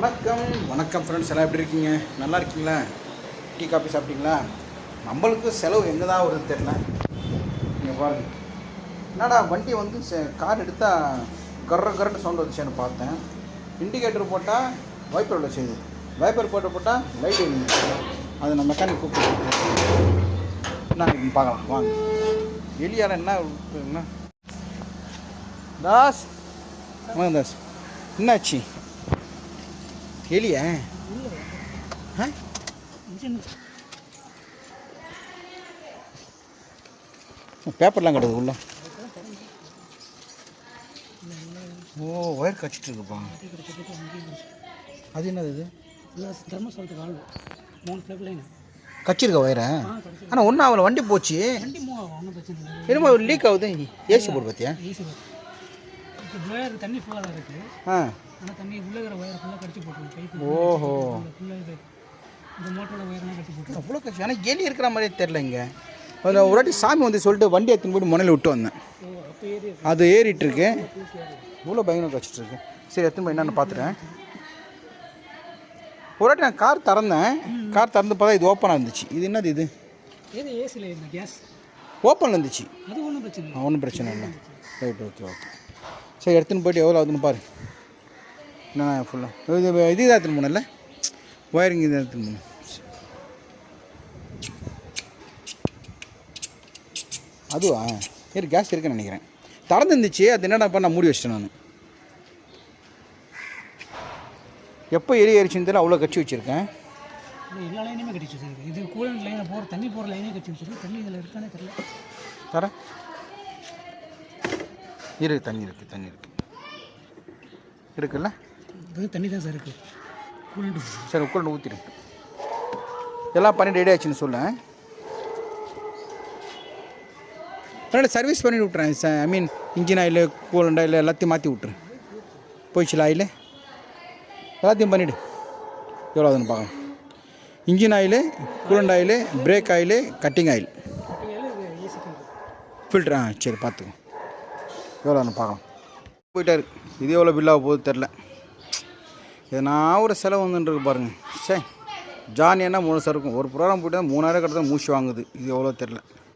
வணக்கம். வணக்கம் ஃப்ரெண்ட்ஸ் எல்லாம் எப்படி இருக்கீங்க? நல்லா இருக்கீங்களா? டீ காஃபி சாப்பிட்டீங்களா? நம்மளுக்கு செலவு எங்கே தான் வருது தெரில நீங்கள் பாருங்க. என்னடா வண்டி வந்து கார் எடுத்தால் கர்ற கரண்ட் சவுண்ட் வந்துச்சுன்னு பார்த்தேன். இண்டிகேட்டர் போட்டால் வைப்பர் உள்ள செய்யுது வைப்பர் போட்டு போட்டால் லைட் அது நம்ம மெக்கானிக் கூப்பிட்டு நான் பார்க்கலாம் வாங்க. எலியால் என்ன தாஸ். தாஸ். என்னாச்சு? எலியா பேப்பர்லாம் கிடக்குது உள்ள. ஓ ஒயர் கச்சிட்டு இருக்குப்பா அது என்னது இது? தர்மசாலத்துக்கு ஆள். மூணு ஃபிளப் லைன் கச்சிருக்க ஒயரை? ஆனால் ஒன்றும் அவளை வண்டி போச்சு. வண்டி என்னமோ லீக் ஆகுது. ஏசி போட்டு பார்த்தியா? தண்ணி ஃபுல்லாக இருக்குது ஆ. ஆனால் தண்ணி உள்ளே இருக்கிற ஒயர் ஃபுல்லாக கடிச்சு போட்டுருவோம் பைப்பு ஓஹோ. ஃபுல்லாக இந்த மோட்டரோட ஒயர்லாம் கடிச்சு போட்டுருவோம் அவ்வளோ கட்சி ஆனால் எலி இருக்கிற மாதிரியே தெரில இங்கே. அதில் ஒரு வாட்டி சாமி வந்து சொல்லிட்டு வண்டி எடுத்துன்னு போய்ட்டு முனையில் விட்டு வந்தேன். அது ஏறிட்டு இருக்கு. இவ்வளோ பயங்கரம் கச்சிட்டு இருக்கு சரி எத்தனை போய் என்னென்னு பார்த்துட்டேன் ஒரு வாட்டி நான் கார் திறந்தேன். கார் திறந்து பார்த்தா இது ஓப்பனாக இருந்துச்சு. இது என்னது இது? ஏது ஏசியில் இந்த கேஸ் ஓப்பனில் இருந்துச்சு. அது ஒன்றும் பிரச்சனை ஒன்றும் பிரச்சனை இல்லை. ரைட் ஓகே ஓகே சரி எடுத்துன்னு போயிட்டு எவ்வளோ ஆகுதுன்னு பாரு. என்ன ஃபுல்லாக இது இது தான் எடுத்துன்னு போனேன்ல ஒயரிங் இது எடுத்துன்னு போனேன் அதுவா சரி கேஸ் இருக்குன்னு நினைக்கிறேன். திறந்து இருந்துச்சு அது என்னடா நான் மூடி வச்சிட்டேன் நான். எப்போ எரி எரிச்சுன்னு தெரியல அவ்வளோ கட்சி வச்சுருக்கேன். எல்லா லைனுமே கடிச்சு வச்சிருக்கு இது கூலண்ட் லைனை போகிற தண்ணி போகிற லைனே கடிச்சு வச்சிருக்கு தண்ணி இதில் இருக்கானே தெரியல. தர. இருக்கு தண்ணி இருக்குது தண்ணி இருக்குது இருக்குல்ல? தண்ணி தான் சார் இருக்குது கூலண்ட் சரி உட்காந்து ஊற்றிடு எல்லாம் பண்ணி ரெடி ஆச்சுன்னு சொல்ல அதனால் சர்வீஸ் பண்ணி விட்றேன் so I mean engine oil coolant oil எல்லாத்தையும் மாற்றி விட்றேன் போயிடுச்சுல ஆயில் எல்லாத்தையும் பண்ணிவிடு எவ்வளோ ஆகுதுன்னு பார்க்கலாம். Engine oil coolant oil brake oil cutting oil AC filter ஆ சரி பார்த்துக்கோ. எவ்வளோன்னு பார்க்கலாம். போயிட்டாரு. இது எவ்வளோ பில்லாக போகுது தெரில எதனா ஒரு செலவு வந்துட்டுருக்கு பாருங்கள் சே ஜானி என்ன முழுசாக இருக்கும்? ஒரு ப்ரோக்ராம் போய்ட்டு மூணாயிரம் கிட்ட மூச்சு வாங்குது. இது எவ்வளோ தெரில